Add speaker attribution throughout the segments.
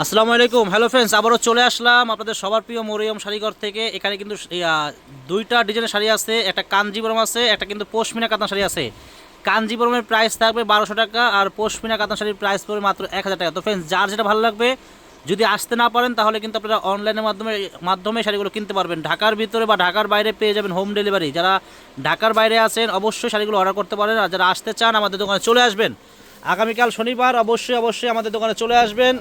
Speaker 1: আসসালামু আলাইকুম। Hello friends আবারও চলে আসলাম আপনাদের সবার প্রিয় মরিয়ম শাড়িঘর থেকে। এখানে কিন্তু দুইটা ডিজাইনের শাড়ি আছে, একটা কাঞ্জিবরম আছে, একটা কিন্তু পশমিনা কাতান শাড়ি আছে। কাঞ্জিবরমের প্রাইস থাকবে বারোশো টাকা আর পশমিনা কাতান শাড়ির প্রাইস পড়বে মাত্র এক হাজার টাকা। তো ফ্রেন্ডস যার যেটা ভালো লাগবে, যদি আসতে না পারেন, তাহলে কিন্তু আপনারা অনলাইনের মাধ্যমে মাধ্যমে শাড়িগুলো কিনতে পারবেন। ঢাকার ভিতরে বা ঢাকার বাইরে পেয়ে যাবেন হোম ডেলিভারি যারা ঢাকার বাইরে আছেন, অবশ্যই শাড়িগুলো অর্ডার করতে পারেন। আর যারা আসতে চান, আমাদের দোকানে চলে আসবেন। আগামীকাল শনিবার, অবশ্যই অবশ্যই আমাদের দোকানে চলে আসবেন।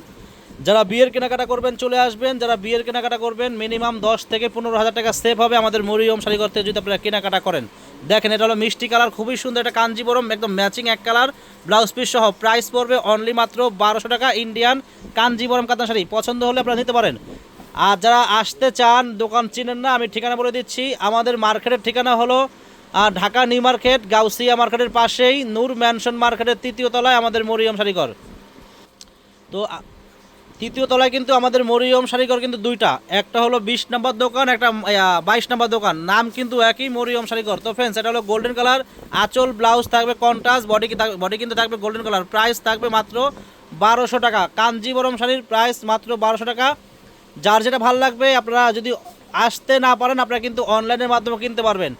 Speaker 1: যারা বিয়ের কেনাকাটা করবেন চলে আসবেন, যারা বিয়ের কেনাকাটা করবেন মিনিমাম দশ থেকে পনেরো হাজার টাকা সেভ হবে আমাদের মরিয়ম শাড়িঘর থেকে যদি আপনারা কেনাকাটা করেন। দেখেন, এটা হলো মিষ্টি কালার, খুবই সুন্দর, এটা কাঞ্জিবরম, একদম ম্যাচিং এক কালার। ব্লাউজ পিস সহ প্রাইস পড়বে অনলি মাত্র বারোশো টাকা ইন্ডিয়ান কাঞ্জিবরম কাতান শাড়ি। পছন্দ হলে আপনারা নিতে পারেন। আর যারা আসতে চান, দোকান চিনেন না, আমি ঠিকানা বলে দিচ্ছি। আমাদের মার্কেটের ঠিকানা হলো ঢাকা নিউ মার্কেট, গাউসিয়া মার্কেটের পাশেই, নূর ম্যানশন মার্কেটের তৃতীয় তলায় আমাদের মরিয়ম শাড়িঘর তো তৃতীয় তলায় কিন্তু আমাদের মরিয়ম শাড়িঘর কিন্তু দুইটা। একটা হলো বিশ নম্বর দোকান, একটা বাইশ নম্বর দোকান। নাম কিন্তু একই, মরিয়ম শাড়িঘর তো ফ্রেন্ডস এটা হলো গোল্ডেন কালার আঁচল ব্লাউজ থাকবে কন্ট্রাস্ট বডি বডি কিন্তু থাকবে গোল্ডেন কালার প্রাইস থাকবে মাত্র বারোশো টাকা। কাঞ্জিবরম শাড়ির প্রাইস মাত্র বারোশো টাকা। যার যেটা ভালো লাগবে, আপনারা যদি আসতে না পারেন, আপনারা কিন্তু অনলাইনের মাধ্যমে কিনতে পারবেন।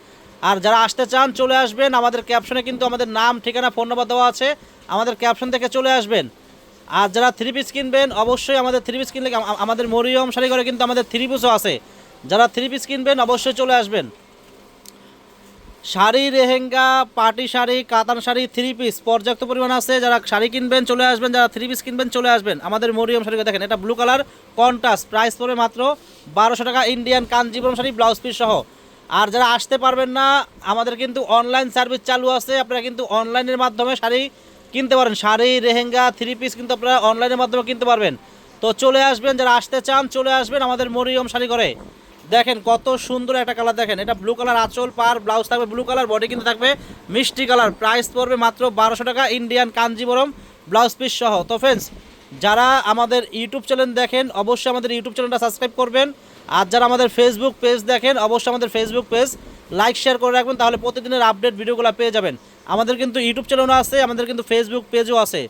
Speaker 1: আর যারা আসতে চান, চলে আসবেন। আমাদের ক্যাপশনে কিন্তু আমাদের নাম, ঠিকানা ফোন নাম্বার দেওয়া আছে। আমাদের ক্যাপশন থেকে চলে আসবেন। আর যারা থ্রি পিস কিনবেন, অবশ্যই আমাদের থ্রি পিস কিনলে আমাদের মরিয়ম শাড়ি করে কিন্তু আমাদের থ্রি পিসও আছে। যারা থ্রি পিস কিনবেন, অবশ্যই চলে আসবেন। শাড়ি রেহেঙ্গা পার্টি শাড়ি, কাতান শাড়ি থ্রি পিস পর্যাপ্ত পরিমাণ আছে। যারা শাড়ি কিনবেন, চলে আসবেন। যারা থ্রি পিস কিনবেন, চলে আসবেন। আমাদের মরিয়ম শাড়ি দেখেন, এটা ব্লু কালার কন্টাস প্রাইস পড়বে মাত্র বারোশো টাকা Indian Kanjivaram sari blouse piece সহ। আর যারা আসতে পারবেন না, আমাদের কিন্তু অনলাইন সার্ভিস চালু আছে। আপনারা কিন্তু অনলাইনের মাধ্যমে শাড়ি কিনতে পারেন। শাড়ি রেহেঙ্গা থ্রি পিস কিন্তু আপনারা অনলাইনের মাধ্যমে কিনতে পারবেন। তো চলে আসবেন, যারা আসতে চান, চলে আসবেন আমাদের মরিয়ম শাড়ি করে দেখেন কত সুন্দর একটা কালার দেখেন। এটা ব্লু কালার আঁচল, পার ব্লাউজ থাকবে ব্লু কালার বডি কিন্তু থাকবে, মিষ্টি কালার প্রাইস পড়বে মাত্র বারোশো টাকা ইন্ডিয়ান কাঞ্জিবরম ব্লাউজ পিস সহ। তো ফ্রেন্ডস যারা আমাদের ইউটিউব চ্যানেল দেখেন, অবশ্যই আমাদের ইউটিউব চ্যানেলটা সাবস্ক্রাইব করবেন। আর যারা আমাদের ফেসবুক পেজ দেখেন, অবশ্যই আমাদের ফেসবুক পেজ লাইক শেয়ার করে রাখবেন, তাহলে প্রতিদিনের আপডেট ভিডিওগুলো পেয়ে যাবেন। আমাদের কিন্তু ইউটিউব চ্যানেলও আছে, আমাদের কিন্তু ফেসবুক পেজও আছে।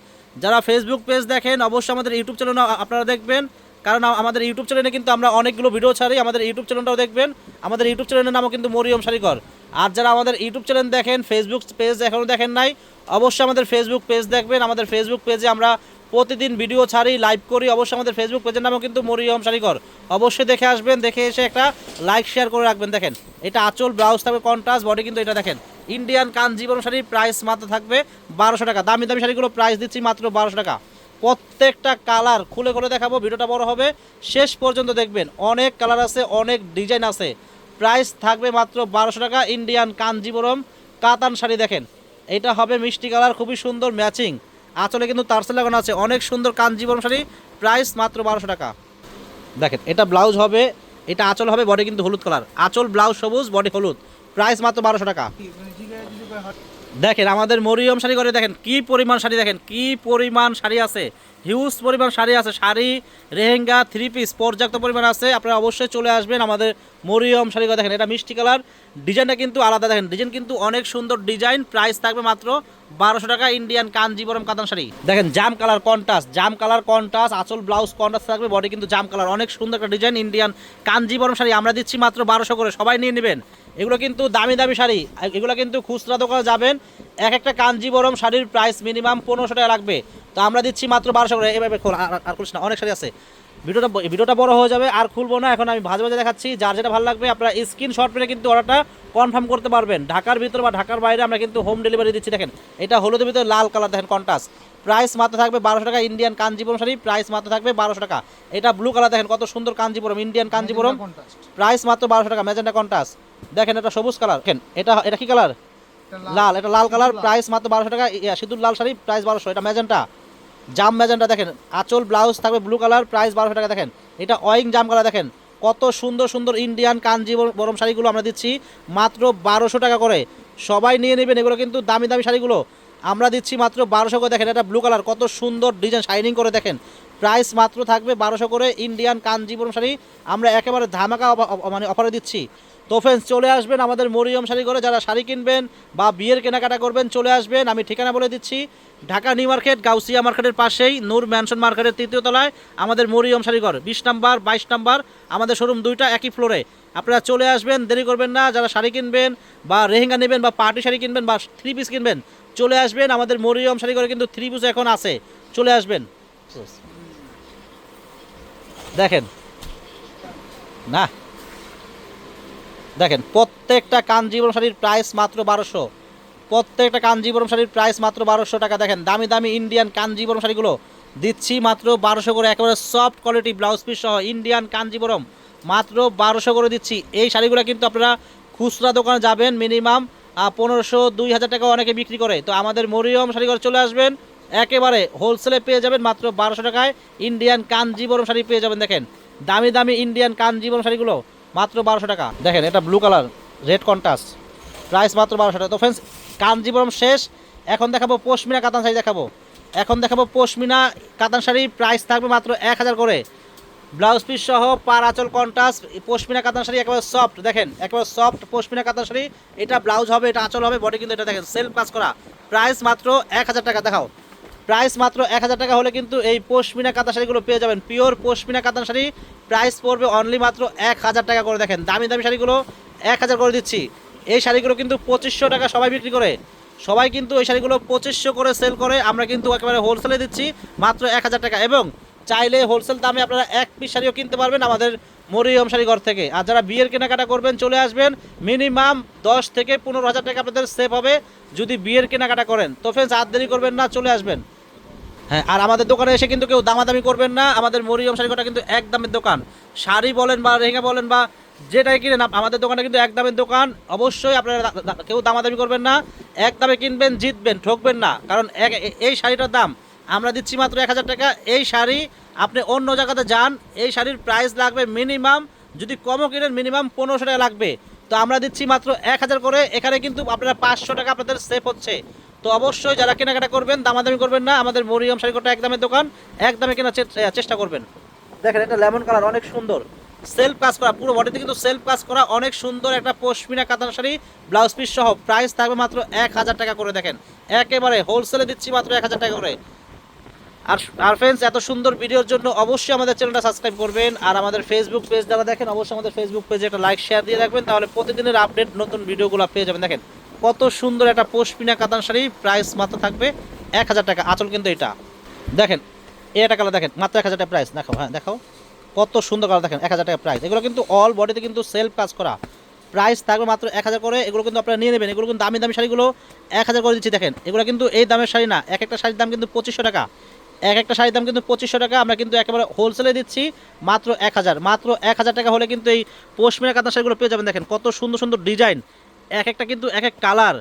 Speaker 1: যারা ফেসবুক পেজ দেখেন, অবশ্যই আমাদের ইউটিউব চ্যানেল আপনারা দেখবেন। কারণ আমাদের ইউটিউব চ্যানেলে কিন্তু আমরা অনেকগুলো ভিডিও ছাড়ি, আমাদের ইউটিউব চ্যানেলটাও দেখবেন। আমাদের ইউটিউব চ্যানেলের নামও কিন্তু মরিয়ম শাড়িঘর আর যারা আমাদের ইউটিউব চ্যানেল দেখেন ফেসবুক পেজ এখনও দেখেন নাই, অবশ্যই আমাদের ফেসবুক পেজ দেখবেন। আমাদের ফেসবুক পেজে আমরা প্রতিদিন ভিডিও ছাড়ি লাইভ করি। অবশ্যই আমাদের ফেসবুক পেজের নামও কিন্তু মরিয়ম শাড়িঘর অবশ্যই দেখে আসবেন, দেখে এসে একটা লাইক শেয়ার করে রাখবেন। দেখেন, এটা আচল ব্লাউজ থাকবে কন্ট্রাস্ট বডি কিন্তু এটা দেখেন। ইন্ডিয়ান কাঞ্জিবরম শাড়ির প্রাইস মাত্র থাকবে বারোশো টাকা। দামি দামি শাড়িগুলো প্রাইস দিচ্ছি মাত্র বারোশো টাকা। প্রত্যেকটা কালার খুলে খুলে দেখাবো, ভিডিওটা বড় হবে। শেষ পর্যন্ত দেখবেন, অনেক কালার আছে, অনেক ডিজাইন আছে। প্রাইস থাকবে মাত্র বারোশো টাকা, ইন্ডিয়ান কাঞ্জিবরম কাতান শাড়ি দেখেন। এটা হবে মিষ্টি কালার খুবই সুন্দর ম্যাচিং আঁচলে কিন্তু তারসেল লাগানো আছে, অনেক সুন্দর কাঞ্জিবরম শাড়ি প্রাইস মাত্র বারোশো টাকা। দেখেন, এটা ব্লাউজ হবে, এটা আঁচল হবে বডি কিন্তু হলুদ কালার আঁচল ব্লাউজ সবুজ বডি হলুদ। প্রাইস মাত্র বারোশো টাকা। দেখেন, আমাদের মরিয়ম শাড়ি করে দেখেন, কি পরিমাণ শাড়ি দেখেন, কি পরিমাণ শাড়ি আছে। হিউজ পরিমাণ শাড়ি আছে, শাড়ি রেহেঙ্গা থ্রি পিস পর্যাপ্ত পরিমাণ আছে। আপনারা অবশ্যই চলে আসবেন আমাদের মরিয়ম শাড়ি দেখেন, এটা মিষ্টি কালার। ডিজাইনটা কিন্তু আলাদা, দেখেন ডিজাইন কিন্তু অনেক সুন্দর ডিজাইন প্রাইস থাকবে মাত্র বারোশো টাকা ইন্ডিয়ান কাঞ্জিবরম কাতান শাড়ি। দেখেন, জাম কালার কন্টাস জাম কালার কন্টাস আঁচল ব্লাউজ কন্টাস থাকবে বডি কিন্তু জাম কালার, অনেক সুন্দর একটা ডিজাইন ইন্ডিয়ান কাঞ্জিবরম শাড়ি। আমরা দিচ্ছি মাত্র বারোশো করে, সবাই নিয়ে নেবেন। এগুলো কিন্তু দামি দামি শাড়ি, এগুলো কিন্তু খুচরা দোকানে যাবেন, এক একটা কাঞ্জিবরম শাড়ির প্রাইস মিনিমাম পনেরোশো টাকা লাগবে। তো আমরা দিচ্ছি মাত্র বারোশো করে, এভাবে আর না, অনেক শাড়ি আছে। ভিডিওটা ভিডিওটা বড় হয়ে যাবে আর খুলবো না। এখন আমি ভাজে ভাজে দেখাচ্ছি যার যেটা ভালো লাগবে আপনারা স্ক্রিন শট পেলে কিন্তু অর্ডারটা কনফার্ম করতে পারবেন। ঢাকার ভিতরে বা ঢাকার বাইরে আমরা কিন্তু হোম ডেলিভারি দিচ্ছি দেখেন। এটা হলুদের ভিতরে লাল কালার দেখেন কন্টাস প্রাইস মাত্র থাকবে বারোশো টাকা ইন্ডিয়ান কাঞ্জিপুরম শাড়ি প্রাইস মাত্র থাকবে বারোশো টাকা। এটা ব্লু কালার দেখেন কত সুন্দর কাঞ্জিপুরম ইন্ডিয়ান কাঞ্জিপুরম। প্রাইস মাত্র বারোশো টাকা ম্যাজেন্টা কন্টাস দেখেন এটা সবুজ কালার দেখেন এটা এটা কি কালার লাল। এটা লাল কালার প্রাইস মাত্র বারোশো টাকা সিঁদুর লাল শাড়ি প্রাইস বারোশো এটা ম্যাজেন্টা জাম ম্যাজেন্টা দেখেন, আঁচল ব্লাউজ থাকবে ব্লু কালার প্রাইস বারোশো টাকা দেখেন। এটা অয়িং জাম কালার দেখেন, কত সুন্দর সুন্দর ইন্ডিয়ান কাঞ্জি বরম শাড়িগুলো আমরা দিচ্ছি, মাত্র বারোশো টাকা করে। সবাই নিয়ে নেবেন, এগুলো কিন্তু দামি দামি শাড়িগুলো। আমরা দিচ্ছি মাত্র বারোশো করে, দেখেন এটা ব্লু কালার কত সুন্দর ডিজাইন শাইনিং করে দেখেন। প্রাইস মাত্র থাকবে বারোশো করে ইন্ডিয়ান কাঞ্জিপুরম শাড়ি। আমরা একেবারে ধামাকা মানে অফারে দিচ্ছি। তো ফ্রেন্ডস চলে আসবেন আমাদের মরিয়ম শাড়ি করে যারা শাড়ি কিনবেন বা বিয়ের কেনাকাটা করবেন, চলে আসবেন। আমি ঠিকানা বলে দিচ্ছি, ঢাকা নিউ মার্কেট, গাউসিয়া মার্কেটের পাশেই, নূর ম্যানশন মার্কেটের তৃতীয় তলায় আমাদের মরিয়ম শাড়িঘর। বিশ নাম্বার, বাইশ নাম্বার, আমাদের শোরুম দুইটা একই ফ্লোরে আপনারা চলে আসবেন, দেরি করবেন না। যারা শাড়ি কিনবেন বা রেহেঙ্গা নেবেন বা পার্টি শাড়ি কিনবেন বা থ্রি পিস কিনবেন, চলে আসবেন। আমাদের মরিয়ম শাড়ি শাড়িঘরে কিন্তু থ্রি পিস এখন আছে। চলে আসবেন। দেখেন। না। দেখেন, প্রত্যেকটা কাঞ্জিবরম শাড়ির প্রাইস মাত্র বারোশো। প্রত্যেকটা কাঞ্জিবরম শাড়ির প্রাইস মাত্র বারোশো টাকা। দেখেন, দামি দামি ইন্ডিয়ান কাঞ্জিবরম শাড়িগুলো দিচ্ছি মাত্র বারোশো করে। একেবারে সফট কোয়ালিটি ব্লাউজ পিস সহ ইন্ডিয়ান কাঞ্জিবরম মাত্র বারোশো করে দিচ্ছি। এই শাড়িগুলো কিন্তু আপনারা খুচরা দোকানে যাবেন মিনিমাম পনেরোশো, দুই হাজার টাকা অনেকে বিক্রি করে। তো আমাদের মরিয়ম শাড়িঘর চলে আসবেন। একেবারে হোলসেলে পেয়ে যাবেন মাত্র বারোশো টাকায় ইন্ডিয়ান কান কাঞ্জিবরম শাড়ি পেয়ে যাবেন, দেখেন। দামি দামি ইন্ডিয়ান কান কাঞ্জিবরম শাড়িগুলো মাত্র বারোশো টাকা। দেখেন, এটা blue colour red contrast price মাত্র বারোশো টাকা। তো ফ্রেন্ডস কাঞ্জিবরম শেষ। এখন দেখাবো পশমিনা কাতান শাড়ি দেখাবো। এখন দেখাবো পশমিনা কাতান শাড়ি। প্রাইস থাকবে মাত্র এক হাজার করে। ব্লাউজ পিস সহ পার আঁচল কন্টাস পশমিনা কাতান শাড়ি একেবারে সফট দেখেন, একেবারে সফট পশমিনা কাতান শাড়ি। এটা ব্লাউজ হবে, এটা আঁচল হবে বডি কিন্তু এটা দেখেন সেলফ কাজ করা। প্রাইস মাত্র এক হাজার টাকা। দেখাও। প্রাইস মাত্র এক হাজার টাকা হলে কিন্তু এই পশমিনা কাতান শাড়িগুলো পেয়ে যাবেন। পিওর পশমিনা কাতান শাড়ি, প্রাইস পড়বে অনলি মাত্র এক হাজার টাকা করে দেখেন। দামি দামি শাড়িগুলো এক হাজার করে দিচ্ছি। এই শাড়িগুলো কিন্তু পঁচিশশো টাকা সবাই বিক্রি করে। সবাই কিন্তু এই শাড়িগুলো পঁচিশশো করে সেল করে, আমরা কিন্তু একেবারে হোলসেলে দিচ্ছি মাত্র এক হাজার টাকা। এবং চাইলে হোলসেল দামে আপনারা এক পিস শাড়িও কিনতে পারবেন। আমাদের মরিয়ম শাড়িঘর থেকে। আর যারা বিয়ের কেনাকাটা করবেন, চলে আসবেন। মিনিমাম দশ থেকে পনেরো হাজার টাকা আপনাদের সেভ হবে যদি বিয়ের কেনাকাটা করেন। তো ফ্রেন্ডস আর দেরি করবেন না, চলে আসবেন। হ্যাঁ আর আমাদের দোকানে এসে কিন্তু কেউ দামাদামি করবেন না। আমাদের মরিয়ম শাড়িঘরটা কিন্তু এক দামের দোকান। শাড়ি বলেন বা লেহেঙ্গা বলেন বা যেটাই কিনেন, আমাদের দোকানে কিন্তু এক দামের দোকান। অবশ্যই আপনারা কেউ দামাদামি করবেন না। এক দামে কিনবেন, জিতবেন, ঠকবেন না। কারণ এক, এই শাড়িটার দাম আমরা দিচ্ছি মাত্র এক হাজার টাকা। এই শাড়ি আপনি অন্য জায়গাতে যান, এই শাড়ির প্রাইস লাগবে মিনিমাম যদি কমও কিনেন মিনিমাম পনেরোশো টাকা লাগবে। তো আমরা দিচ্ছি মাত্র এক হাজার করে। এখানে কিন্তু আপনারা পাঁচশো টাকা আপনাদের সেফ হচ্ছে। তো অবশ্যই যারা কেনাকাটা করবেন, দামাদামি করবেন না, আমাদের মরিয়ম শাড়িকোটা এক দামের দোকান এক দামে কেনার চেষ্টা করবেন। দেখেন এটা লেমন কালার, অনেক সুন্দর। সেলফ কাজ করা, পুরো বডিতে কিন্তু সেলফ কাজ করা, অনেক সুন্দর একটা পশমিনা কাতান শাড়ি ব্লাউজ পিস সহ। প্রাইস থাকবে মাত্র এক হাজার টাকা করে, দেখেন। একেবারে হোলসেলে দিচ্ছি মাত্র এক হাজার টাকা করে। আর আর ফ্রেন্ডস এত সুন্দর ভিডিওর জন্য অবশ্যই আমাদের চ্যানেলটা সাবস্ক্রাইব করবেন। আর আমাদের ফেসবুক পেজ যারা দেখেন, অবশ্যই আমাদের ফেসবুক পেজে একটা লাইক শেয়ার দিয়ে রাখবেন। তাহলে প্রতিদিনের আপডেট নতুন ভিডিওগুলো পেয়ে যাবেন। দেখেন, কত সুন্দর একটা পশমিনা কাতান শাড়ি প্রাইস মাত্র থাকবে এক হাজার টাকা। আচল কিন্তু এটা। দেখেন, এটা কালার দেখেন, মাত্র এক হাজার টাকা প্রাইস দেখাও হ্যাঁ দেখাও। কত সুন্দর কালার দেখেন, এক হাজার টাকা প্রাইস এগুলো কিন্তু অল বডিতে কিন্তু সেলফ কাজ করা। প্রাইস থাকবে মাত্র এক হাজার করে। এগুলো কিন্তু আপনারা নিয়ে নেবেন। এগুলো কিন্তু দামি দামি শাড়িগুলো এক হাজার করে দিচ্ছি। দেখেন, এগুলো কিন্তু এই দামের শাড়ি না। এক একটা শাড়ির দাম কিন্তু পঁচিশশো টাকা। এক একটা শাড়ির দাম কিন্তু পঁচিশশো টাকা। আমরা কিন্তু একেবারে হোলসেলে দিচ্ছি মাত্র এক হাজার। মাত্র এক হাজার টাকা হলে কিন্তু এই পশমিনা কাতান শাড়িগুলো পেয়ে যাবেন। দেখেন কত সুন্দর সুন্দর ডিজাইন এক একটা কিন্তু এক এক কালার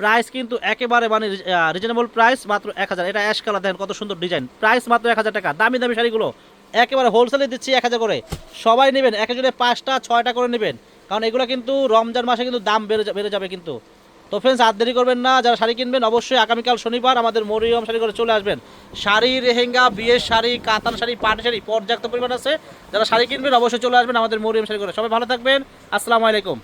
Speaker 1: প্রাইস কিন্তু একেবারে মানে রিজনেবল প্রাইস মাত্র এক হাজার। এটা অ্যাশ কালার দেখেন কত সুন্দর ডিজাইন প্রাইস মাত্র এক হাজার টাকা। দামি দামি শাড়িগুলো একেবারে হোলসেলে দিচ্ছি এক হাজার করে। সবাই নেবেন, এক একজনে পাঁচটা, ছয়টা করে নেবেন। কারণ এগুলো কিন্তু রমজান মাসে কিন্তু দাম বেড়ে বেড়ে যাবে কিন্তু। তো ফ্রেন্ডস আর দেরি করবেন না, যারা শাড়ি কিনবেন অবশ্যই আগামীকাল শনিবার আমাদের মরিয়ম শাড়ি করে চলে আসবেন। শাড়ি রেহেঙ্গা বিয়ের শাড়ি, কাতান শাড়ি পাটি শাড়ি পর্যাপ্ত পরিমাণ আছে। যারা শাড়ি কিনবেন অবশ্যই চলে আসবেন আমাদের মরিয়ম শাড়ি করে সবাই ভালো থাকবেন। আসসালামু আলাইকুম।